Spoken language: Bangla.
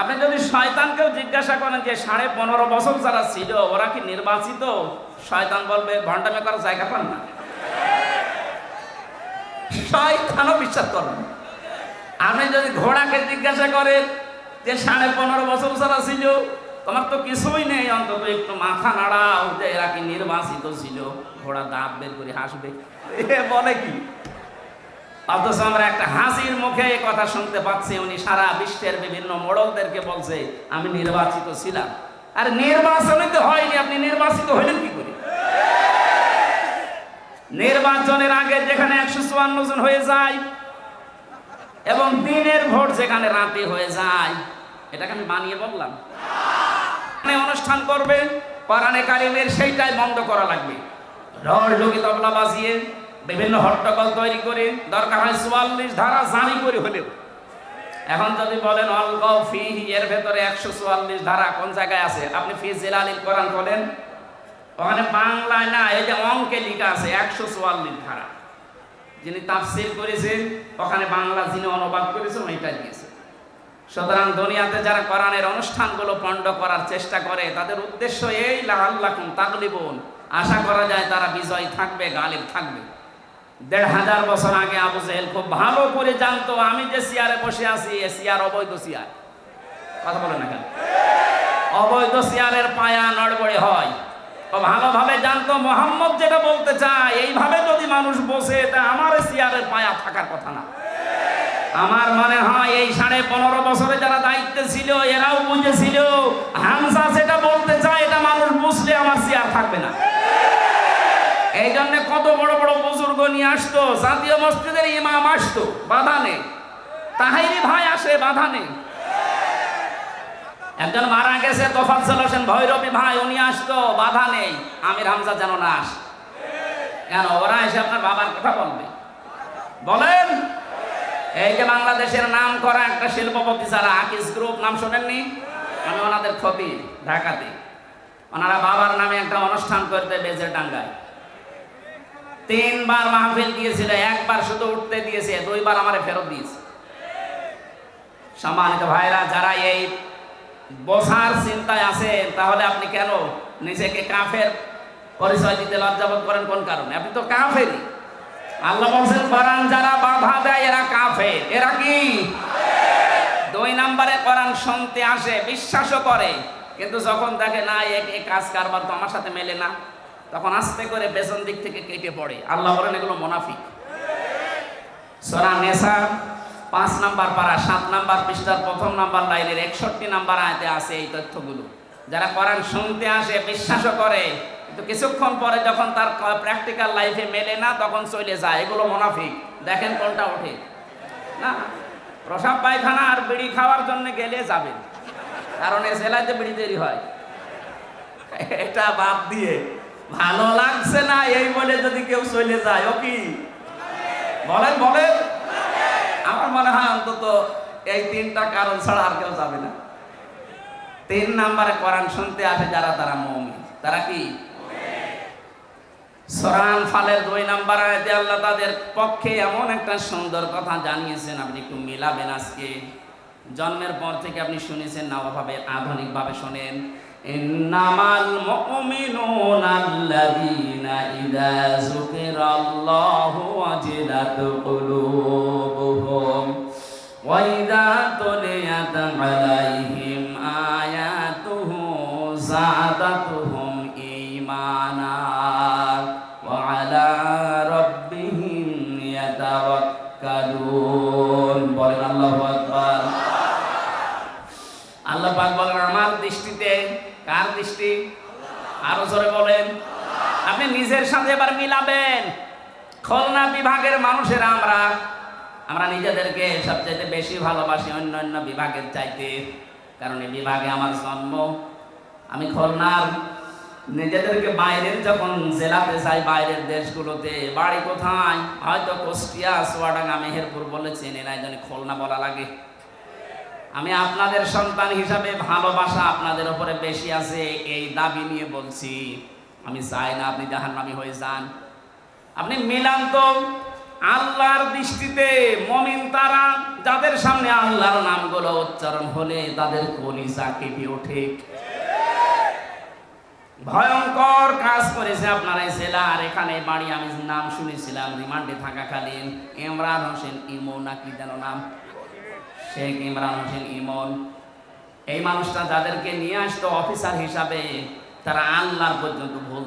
আপনি যদি শয়তানকেও জিজ্ঞাসা করেন যে সাড়ে পনেরো বছর যারা ছিল, ওরা কি নির্বাচিত? শয়তান বলবে ঘন্টামে করার জায়গা পান না। শয়তানও বিশ্বাস করবেন আপনি যদি ঘোড়াকে জিজ্ঞাসা করেন যে সাড়ে পনেরো বছর যারা ছিল, তোমার তো কিছুই নেই, অন্তত একটু মাথা নাড়াও যে এরা কি নির্বাচিত ছিল? ঘোড়া দাঁত বের করে হাসবে। বলে কি? অথচ আমরা একটা হাসির মুখে কথা শুনতে পাচ্ছি, উনি সারা বিশ্বের বিভিন্ন মোড়লদেরকে বলছে, আমি নির্বাচিত ছিলাম। আর নির্বাচনে তো হয়নি, আপনি নির্বাচিত হইলেন কি করে? নির্বাচনের আগে যেখানে একশো চুয়ান্ন জন হয়ে যায়, এবং দিনের ভোট যেখানে রাতে হয়ে যায়, এটাকে আমি বানিয়ে বললাম। এখানে অনুষ্ঠান করবে, কোরআনে কারিমের সেইটাই বন্ধ করা লাগবে। রল ঢুকি তবলা বাজিয়ে বিভিন্ন হট্টগোল তৈরি করে দরকার হয় চুয়াল্লিশ ধারা জানি করে হলেও। এখন যদি বলেন অল্প ফি, এর ভেতরে একশো চুয়াল্লিশ ধারা কোন জায়গায় আছে? আপনি ফি জেলালিল কোরআন বলেন। ওখানে বাংলায় না, এই যে অঙ্কে লেখা আছে, একশো চুয়াল্লিশ ধারা। যিনি তাফসির করেছেন, ওখানে বাংলা যিনি অনুবাদ করেছেন ওইটা দিয়েছে। সুতরাং দুনিয়াতে যারা কোরআনের অনুষ্ঠানগুলো পণ্ড করার চেষ্টা করে, তাদের উদ্দেশ্য এই লাহাল্লাকুম তাকলিবুন আশা করা যায় তারা বিজয় থাকবে, গালিব থাকবে। দেড় হাজার বছর আগে আবু জেহেল খুব ভালো করে জানতো, আমি যে চেয়ারে বসে আছি, এ চেয়ার অবৈধ চেয়ার কথা বলে না কেন? অবৈধ চেয়ারের পায়া নড়বড়ে হয়। ভালোভাবে জানতো, মোহাম্মদ যেটা বলতে চায়, এইভাবে যদি মানুষ বসে, তা আমার চেয়ারের পায়া থাকার কথা না। আমার মনে হয় এই সাড়ে পনেরো বছরে যারা দায়িত্বে ছিল, এরাও বুঝেছিল হামসা যেটা বলতে চায়, এটা মানুষ বুঝলে আমার চেয়ার থাকবে না। এই জন্য কত বড় বড় বুজুর্গ নিয়ে আসতো, জাতীয় মসজিদের ইমাম আসতো, বাধা নেই। তাহাইরি ভাই আসে, বাধা নেই। একজন মারা গেছে তোফাজ্জল হোসেন ভৈরবী ভাই, উনি আসতো, বাধা নেই। আমির হামজা যেন না আসে। কেন? ওরা এসে আপনার বাবার কথা বলবে। বলেন? এই যে বাংলাদেশের নাম করা একটা শিল্পপতি যারা, আকিস গ্রুপ, নাম শোনেননি? আমি ওনাদের ক্ষতি ঢাকাতে। ওনারা বাবার নামে একটা অনুষ্ঠান করতে বেজের ডাঙ্গায়। তিনবার মাহফিল দিয়েছিল, একবার শুধু উঠতে দিয়েছে, দুইবার আমারে ফেরত দিয়েছে। সম্মানিত ভাইরা যারা এই বসার চিন্তায় আছে, তাহলে আপনি কেন নিজেকে কাফের পরিচয় দিতে লজ্জাবোধ করেন? কোন কারণে? আপনি তো কাফেরই। আল্লাহ বলছেন কোরআন যারা বাধা দেয়, এরা কাফের। এরা কি? দুই নম্বরে কোরআন শুনতে আসে, বিশ্বাসও করে, কিন্তু যখন দেখে, না এক এক কাজ কারবার তো আমার সাথে মেলে না। তখন আস্তে করে পেছন দিক থেকে কেটে পড়ে। আল্লাহ বলেন, এগুলো মোনাফিক। সোরা নেশা পাঁচ নাম্বার পারা, সাত নাম্বার পৃষ্ঠার প্রথম নাম্বার লাইনের একষট্টি নাম্বার আয়তে আছে এই তথ্যগুলো। যারা কোরআন শুনতে আসে, বিশ্বাসও করে, কিন্তু কিছুক্ষণ পরে যখন তার প্র্যাকটিক্যাল লাইফে মেলে না, তখন চলে যায়। এগুলো মোনাফিক। দেখেন কোনটা ওঠে। না, প্রসাব পায়খানা আর বিড়ি খাওয়ার জন্য গেলে যাবেন কারণ এ জেলাতে বিড়ি দেরি হয়। এটা বাদ দিয়ে ভালো লাগছে না, এই বলে যদি কেউ চলে যায়, ও কি? বলেন বলেন। আমার মনে হয় অন্তত এই তিনটা কারণ ছাড়া আর কেউ যাবে না। তিন নাম্বারে কোরআন শুনতে আসে যারা, তারা মৌমি তারা কি? সরান ফালের দুই নাম্বার আয়াতে আল্লাহ তাদের পক্ষে এমন একটা সুন্দর কথা জানিয়েছেন, আপনি একটু মিলাবেন আজকে। জন্মের পর থেকে আপনি শুনেছেন না ওভাবে আধুনিকভাবে শোনেন। ইন্নামাল মুমিনুনা আল্লাযীনা ইযা যুকিরাল্লাহু ওয়াজিলাত কুলুবুহুম ওয়া ইযা তুলিয়াত আলাইহিম আয়াতুহু যাদাতুহুম ঈমানা ওয়া আলা রাব্বিহিম ইয়াতাওয়াক্কালুন বলেন আল্লাহু আকবার। আল্লাহ পাক বলেন, আমার দৃষ্টিতে কার দৃষ্টি আরও জোরে বলেন। আপনি নিজের সাথে এবার মিলাবেন। খুলনা বিভাগের মানুষেরা আমরা আমরা নিজেদেরকে সবচেয়ে বেশি ভালোবাসি অন্য অন্য বিভাগের চাইতে। কারণ এই বিভাগে আমার জন্ম। আমি খুলনার নিজেদেরকে বাইরের যখন জেলাতে যাই, বাইরের দেশগুলোতে, বাড়ি কোথায়? হয়তো কুষ্টিয়া সোয়াডাঙ্গা মেহেরপুর বলে চেনে না এই জন্য খুলনা বলা লাগে। আমি আপনাদের সন্তান হিসাবে ভালোবাসা আপনাদের উপরে বেশি আছে, এই দাবি নিয়ে বলছি। আমি চাই না আপনি জাহান্নামি হয়ে যান। আপনি মিলান তো আল্লাহর দৃষ্টিতে মমিন তারা, যাদের সামনে আল্লাহর নামগুলো উচ্চারণ হলে তাদের কলিজা কেঁপে ওঠে। ভয়ঙ্কর কাজ করেছে আপনার এই জেলার এখানে বাড়ি আমি নাম শুনেছিলাম, রিমান্ডে থাকাকালীন। ইমরান হোসেন ইমন নাকি যেন নাম? শেখ ইমরান হোসেন ইমন। এই মানুষটা যাদেরকে নিয়ে আসতো অফিসার হিসাবে, তারা আল্লাহ পর্যন্ত ভুল